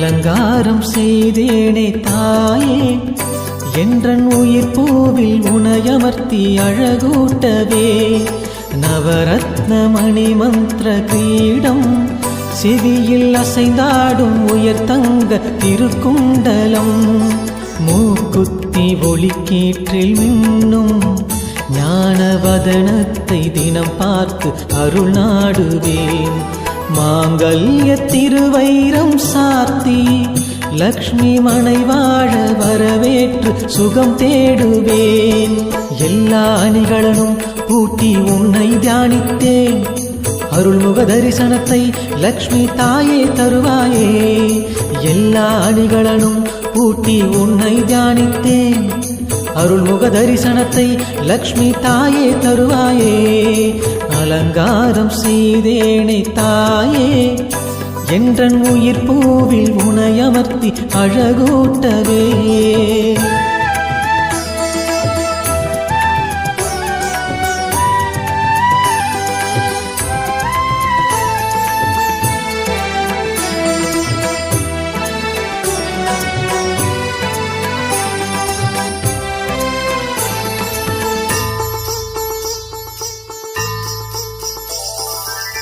அலங்காரம் செய்தேனே தாயே. என்றன் உயிர் பூவில் உனையமர்த்தி அழகூட்டவே. நவரத்ன மணி மந்திர கிரீடம் செவியில் அசைந்தாடும் உயர் தங்க திருக்குண்டலம். மூக்குத்தி ஒளிக்கீற்றில் மின்னும் ஞானவதனத்தை தினம் பார்த்து அருள் நாடுவேன். மாங்கல்ய திருவைரம் சாத்தி லக்ஷ்மி மனை வாழ வரவேற்று சுகம் தேடுவேன். எல்லா அணிகளும் பூட்டி உன்னை தியானித்தேன். அருள்முக தரிசனத்தை லக்ஷ்மி தாயே தருவாயே. எல்லா அணிகளும் பூட்டி உன்னை தியானி அருள்முக தரிசனத்தை லக்ஷ்மி தாயே தருவாயே. அலங்காரம் செய்தேனை தாயே. என்றன் உயிர் பூவில் உனையமர்த்தி அழகூட்டவே.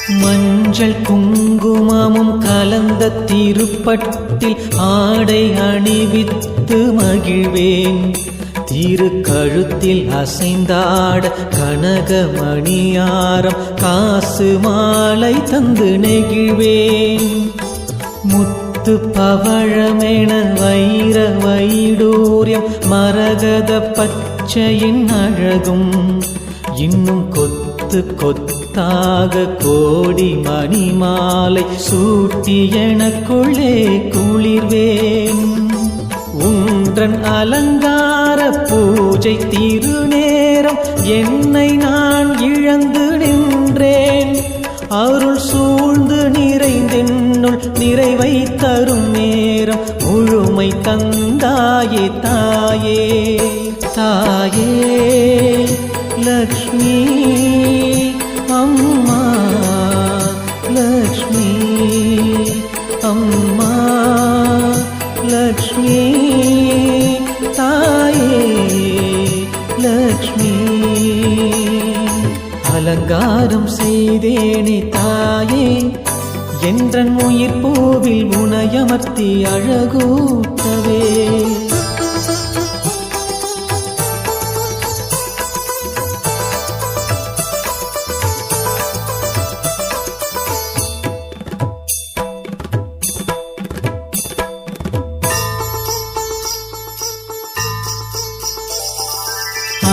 மஞ்சள் குங்குமமும் கலந்த திருப்பட்டில் ஆடை அணிவித்து மகிழ்வேன். திரு கழுத்தில் அசைந்தாட கனகமணியாரம் காசு மாலை தந்து நெகிழ்வேன். முத்து பவழமென வைர வைடூரியம் மரகத பச்சையின் அழகும். இன்னும் கொத்து கொத்து கொத்தாக கோடி மணி மாலை சூட்டி எனக்குள்ளே குளிர்வேன். உன்றன் அலங்கார பூஜை திருநேரம் என்னை நான் இழந்து நின்றேன். அருள் சூழ்ந்து நிறைந்தென்னுள் நிறைவை தரும் நேரம் முழுமை தந்தாயே தாயே தாயே. லக்ஷ்மி அம்மா லக்ஷ்மி அம்மா லக்ஷ்மி தாயே லக்ஷ்மி. அலங்காரம் செய்தேனே தாயே என்றன் உயிர் பூவில் உனையமர்த்தி அழகூட்டவே.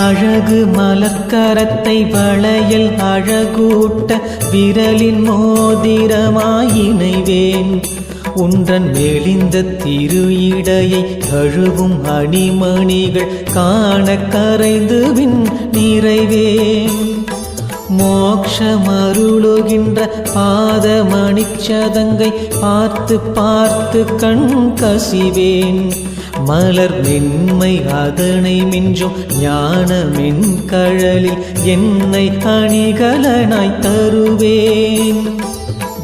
அழகு மலக்கரத்தை வளையல் அழகூட்ட விரலின் மோதிரமாயினைவேன் உன்றன் மெலிந்த திரு இடையை தழுவும் அணிமணிகள் காண கரைந்து வின் நிறைவேன். மோக்ஷமருளுகின்ற பாதமணிச்சதங்கை பார்த்து பார்த்து கண் கசிவேன். மலர் மென்மை அதனை மிஞ்சும் ஞான மென்கழலில் என்னை அணிகலனாய் தருவேன்.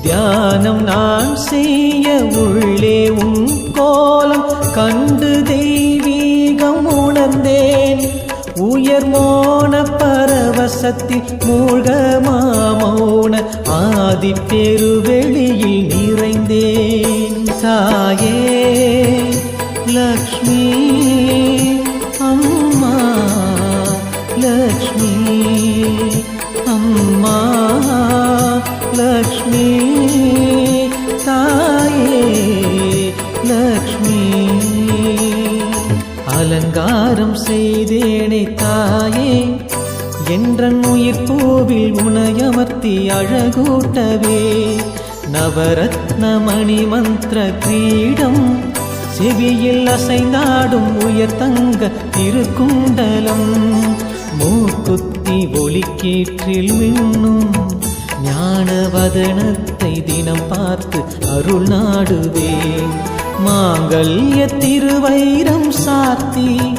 தியானம் நான் செய்ய உள்ளே உன் கோலம் கண்டு தெய்வீகம் உணர்ந்தேன். உயர் மோன பரவசத்தில் மூழ்க மாமௌன ஆதி பெருவெளியில் நிறைந்தேன். தாயே லக்ஷ்மி அம்மா லக்ஷ்மி அம்மா லக்ஷ்மி தாயே லக்ஷ்மி. அலங்காரம் செய்தேனே தாயே என்றன் உயிர் பூவில் உனையமர்த்தி அழகூட்டவே நவரத்ன மணி மந்திர கிரீடம் செவியில் அசைந்தாடும் உயர் தங்க திருக்குண்டலம். மூக்குத்தி ஒளிக்கீற்றில் மின்னும் ஞானவதனத்தை தினம் பார்த்து அருள் நாடுவே. மாங்கல்ய திருவைரம் சாத்தி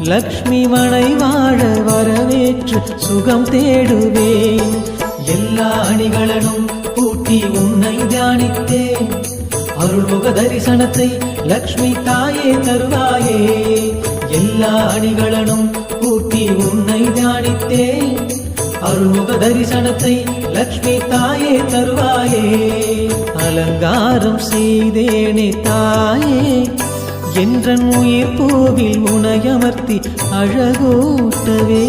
லக்ஷ்மி மனை வாழ வரவேற்று சுகம் தேடுவேன். எல்லா அணிகளனும் பூட்டி உன்னை தியானித்தேன். அருள்முக தரிசனத்தை லக்ஷ்மி தாயே தருவாயே. எல்லா அணிகளனும் கூட்டி உன்னை தியானித்தேன். அருள்முக தரிசனத்தை லக்ஷ்மி தாயே தருவாயே. அலங்காரம் செய்தேனே தாயே. என்றன் உயிர் பூவில் உனையமர்த்தி அழகூட்டவே.